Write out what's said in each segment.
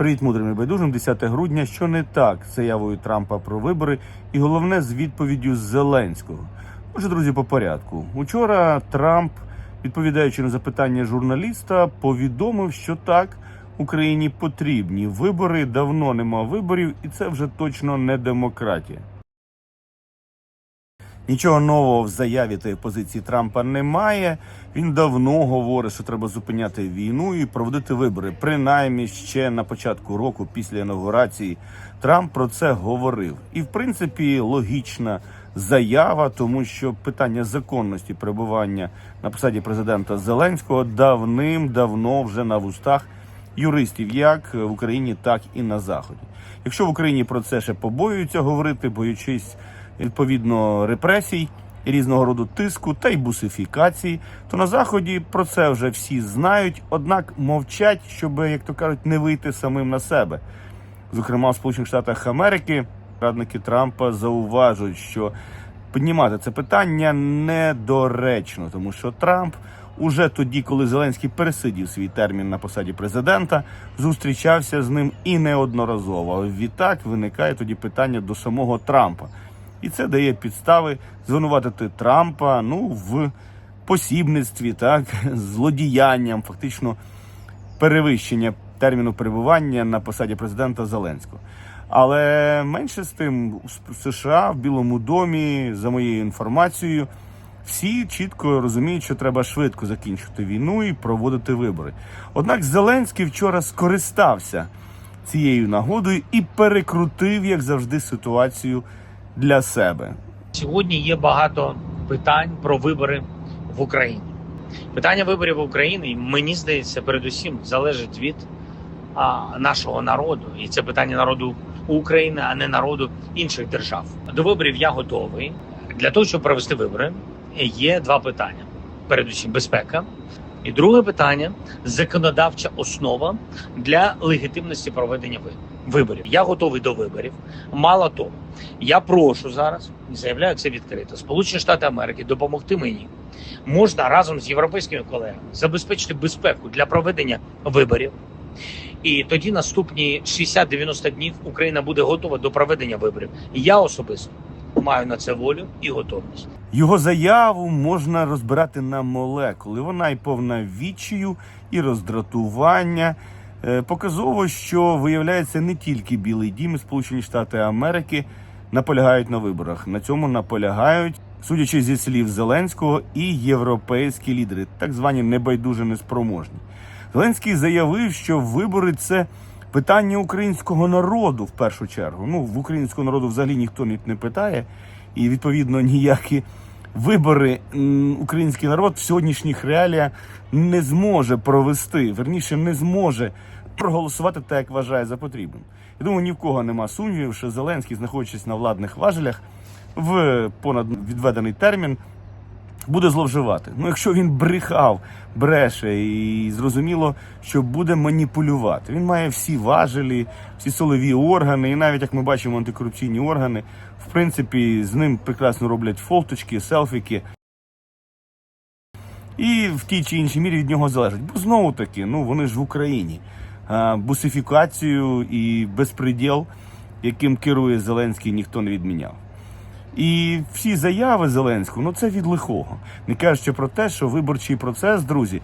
Привіт, мудрим і байдужим. 10 грудня. Що не так з заявою Трампа про вибори, і головне з відповіддю Зеленського. Отже, друзі, по порядку. Учора Трамп, відповідаючи на запитання журналіста, повідомив, що так Україні потрібні вибори. Давно нема виборів, і це вже точно не демократія. Нічого нового в заяві та позиції Трампа немає. Він давно говорить, що треба зупиняти війну і проводити вибори. Принаймні ще на початку року, після інаугурації, Трамп про це говорив. І в принципі логічна заява, тому що питання законності перебування на посаді президента Зеленського давним-давно вже на вустах юристів, як в Україні, так і на заході. Якщо в Україні про це ще побоюються говорити, боючись відповідно репресій, різного роду тиску та й бусифікації, то на заході про це вже всі знають, однак мовчать, щоб, як то кажуть, не вийти самим на себе. Зокрема, в Сполучених Штатах Америки радники Трампа зауважують, що піднімати це питання недоречно, тому що Трамп уже тоді, коли Зеленський пересидів свій термін на посаді президента, зустрічався з ним і неодноразово. Відтак виникає тоді питання до самого Трампа. І це дає підстави звинуватити Трампа ну в посібництві, так злодіянням, фактично перевищення терміну перебування на посаді президента Зеленського. Але менше з тим в США в Білому домі, за моєю інформацією, всі чітко розуміють, що треба швидко закінчити війну і проводити вибори. Однак Зеленський вчора скористався цією нагодою і перекрутив, як завжди, ситуацію для себе. Сьогодні є багато питань про вибори в Україні. Питання виборів в Україні, мені здається, передусім залежить від а, нашого народу, і це питання народу України, а не народу інших держав. До виборів я готовий. Для того, щоб провести вибори, є два питання: передусім безпека. І друге питання законодавча основа для легітимності проведення ви- виборів. Я готовий до виборів. Мало того, я прошу зараз і заявляю це відкрито. Сполучені Штати Америки допомогти мені можна разом з європейськими колегами забезпечити безпеку для проведення виборів. І тоді наступні 60-90 днів Україна буде готова до проведення виборів. Я особисто маю на це волю і готовність. Його заяву можна розбирати на молекули. Вона і повна відчаю, і роздратування. Е, Показово, що виявляється не тільки Білий Дім Сполучені Штати Америки наполягають на виборах. На цьому наполягають, судячи зі слів Зеленського, і європейські лідери, так звані небайдуже неспроможні. Зеленський заявив, що вибори це питання українського народу в першу чергу. Ну в українського народу взагалі ніхто ні- не питає, і відповідно ніякі вибори український народ в сьогоднішніх реаліях не зможе провести, верніше не зможе проголосувати так, як вважає за потрібним. Я думаю, ні в кого нема сумнівів, що Зеленський, знаходячись на владних важелях, в понад відведений термін буде зловживати. Ну, якщо він брехав, бреше і зрозуміло, що буде маніпулювати. Він має всі важелі, всі солові органи, і навіть як ми бачимо, антикорупційні органи, в принципі, з ним прекрасно роблять фолточки, селфіки. І в тій чи іншій мірі від нього залежить. Бо знову таки, ну вони ж в Україні. Бусифікацію і безпреділ, яким керує Зеленський, ніхто не відміняв. І всі заяви Зеленського, ну це від лихого. Не кажучи про те, що виборчий процес, друзі,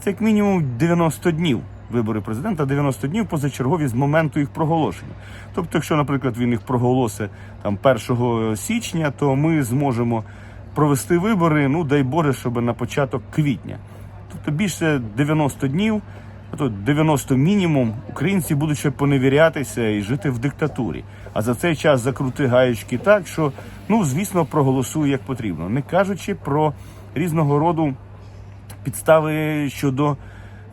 це як мінімум 90 днів. Вибори президента 90 днів позачергові з моменту їх проголошення. Тобто, якщо, наприклад, він їх проголосить там 1 січня, то ми зможемо провести вибори, ну дай Боже, щоб на початок квітня. Тобто більше 90 днів, а то 90 мінімум, українці будуть ще поневірятися і жити в диктатурі. А за цей час закрути гаєчки так, що ну звісно проголосує як потрібно, не кажучи про різного роду підстави щодо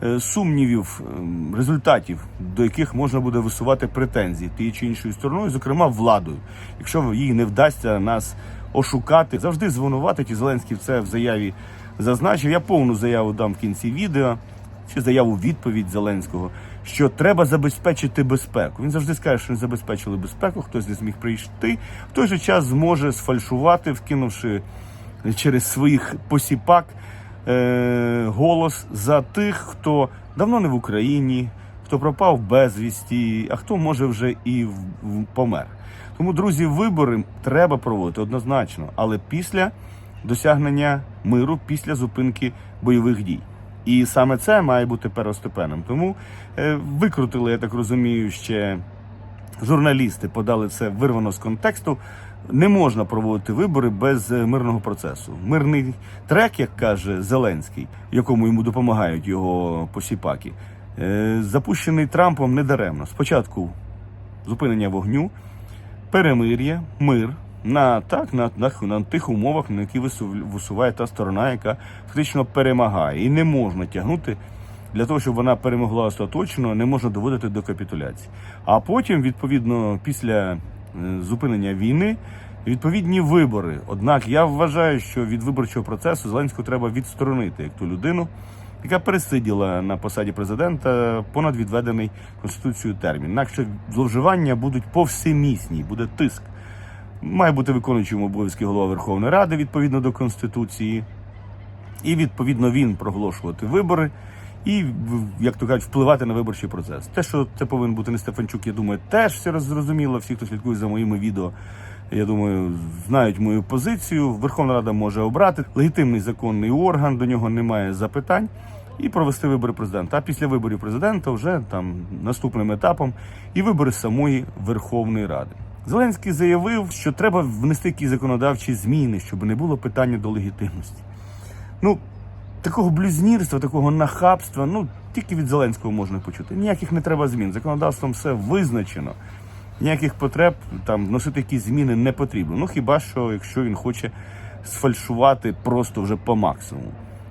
е, сумнівів, ем, результатів, до яких можна буде висувати претензії тією чи іншою стороною, зокрема владою, якщо їй не вдасться нас ошукати, завжди звинуватить, і Зеленський це в заяві зазначив. Я повну заяву дам в кінці відео, чи заяву відповідь Зеленського, що треба забезпечити безпеку. Він завжди скаже, що не забезпечили безпеку, хтось не зміг прийти, в той же час зможе сфальшувати, вкинувши через своїх посіпак е, голос за тих, хто давно не в Україні, хто пропав безвісті, а хто може вже і в- помер. Тому, друзі, вибори треба проводити однозначно, але після досягнення миру, після зупинки бойових дій. І саме це має бути первостепенним. Тому е, викрутили, я так розумію, ще журналісти подали це вирвано з контексту. Не можна проводити вибори без е, мирного процесу. Мирний трек, як каже Зеленський, якому йому допомагають його посіпаки, е, запущений Трампом недаремно. Спочатку зупинення вогню, перемир'я, мир на так на, на, на тих умовах, на які висув- висуває та сторона, яка фактично перемагає, і не можна тягнути. Для того, щоб вона перемогла остаточно, не можна доводити до капітуляції. А потім, відповідно, після е, зупинення війни, відповідні вибори. Однак я вважаю, що від виборчого процесу Зеленського треба відсторонити як ту людину, яка пересиділа на посаді президента понад відведений конституцією термін. Інакше зловживання будуть повсемісні, буде тиск. Має бути виконуючим обов'язки голова Верховної Ради відповідно до конституції, і відповідно він проголошувати вибори. І, як то кажуть, впливати на виборчий процес. Те, що це повинен бути не Стефанчук, я думаю, теж все зрозуміло. Всі, хто слідкує за моїми відео, я думаю, знають мою позицію. Верховна Рада може обрати легітимний законний орган, до нього немає запитань, і провести вибори президента. А після виборів президента вже там наступним етапом і вибори самої Верховної Ради. Зеленський заявив, що треба внести якісь законодавчі зміни, щоб не було питання до легітимності. Ну, такого блюзнірства, такого нахабства, ну тільки від Зеленського можна почути. Ніяких не треба змін. Законодавством все визначено. Ніяких потреб там вносити якісь зміни не потрібно. Ну хіба що, якщо він хоче сфальшувати просто вже по максимуму.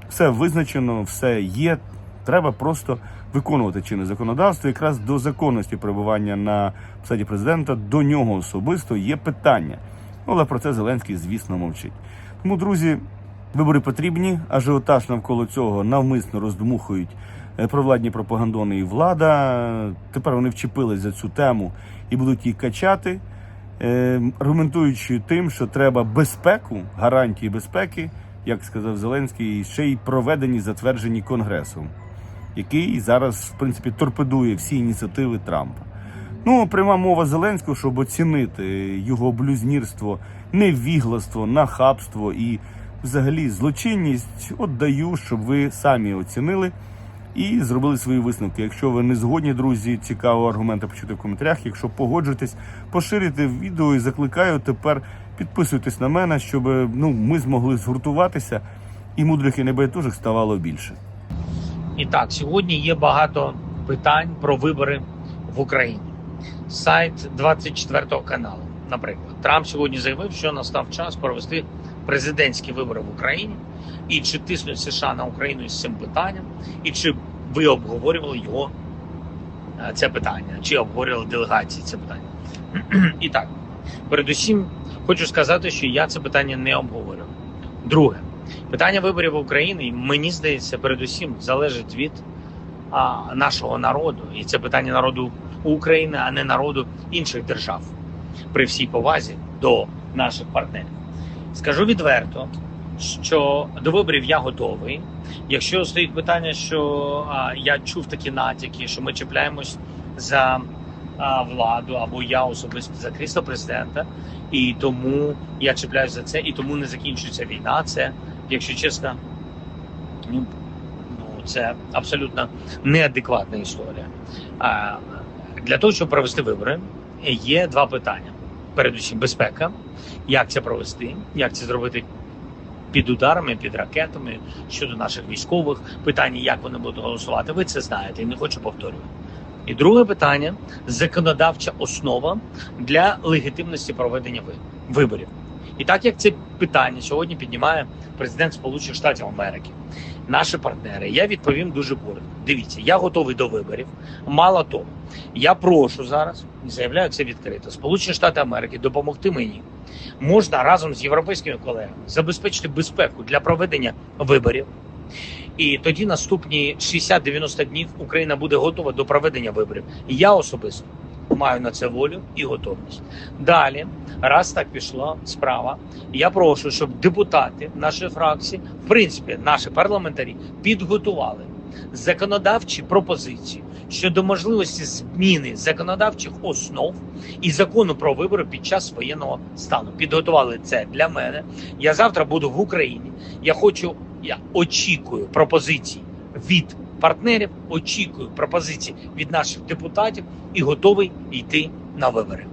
Все визначено, все є. Треба просто виконувати чинне законодавство. Якраз до законності перебування на посаді президента до нього особисто є питання. Але про це Зеленський, звісно, мовчить. Тому, друзі, Вибори потрібні, ажіотаж навколо цього навмисно роздмухують е, провладні пропагандони і влада. Тепер вони вчепились за цю тему і будуть її качати, е, аргументуючи тим, що треба безпеку, гарантії безпеки, як сказав Зеленський, ще й проведені, затверджені Конгресом, який зараз, в принципі, торпедує всі ініціативи Трампа. Ну, пряма мова Зеленського, щоб оцінити його блюзнірство, невігластво, нахабство і взагалі злочинність. От даю, щоб ви самі оцінили і зробили свої висновки. Якщо ви не згодні, друзі, цікаво аргументи почути в коментарях. Якщо погоджуєтесь, поширюйте відео і закликаю тепер підписуйтесь на мене, щоб ну ми змогли згуртуватися і мудрих і небайдужих ставало більше. І так, сьогодні є багато питань про вибори в Україні. Сайт 24 каналу, наприклад, Трамп сьогодні заявив, що настав час провести президентські вибори в Україні, і чи тиснуть США на Україну із цим питанням, і чи ви обговорювали його е, це питання, чи обговорювали делегації це питання. І так, передусім хочу сказати, що я це питання не обговорював. Друге, питання виборів в Україні, мені здається, передусім залежить від а, нашого народу, і це питання народу України, а не народу інших держав, при всій повазі до наших партнерів. Скажу відверто, що до виборів я готовий. Якщо стоїть питання, що а, я чув такі натяки, що ми чіпляємось за а, владу або я особисто за крісло президента, і тому я чіпляюсь за це, і тому не закінчується війна. Це, якщо чесно, ну, ну це абсолютно неадекватна історія. А, для того, щоб провести вибори, є два питання: передусім, безпека, як це провести, як це зробити під ударами, під ракетами щодо наших військових, питання, як вони будуть голосувати. Ви це знаєте, і не хочу повторювати. І друге питання законодавча основа для легітимності проведення виборів. І так як це питання сьогодні піднімає президент Сполучених Штатів Америки, наші партнери, я відповім дуже коротко. Дивіться, я готовий до виборів. Мало того, я прошу зараз заявляю це відкрито. Сполучені Штати Америки допомогти мені можна разом з європейськими колегами забезпечити безпеку для проведення виборів. І тоді наступні 60-90 днів Україна буде готова до проведення виборів. Я особисто маю на це волю і готовність. Далі, раз так пішла справа, я прошу, щоб депутати нашої фракції, в принципі, наші парламентарі, підготували законодавчі пропозиції щодо можливості зміни законодавчих основ і закону про вибори під час воєнного стану. Підготували це для мене. Я завтра буду в Україні. Я хочу, я очікую пропозицій від партнерів, очікую пропозицій від наших депутатів і готовий йти на вибори.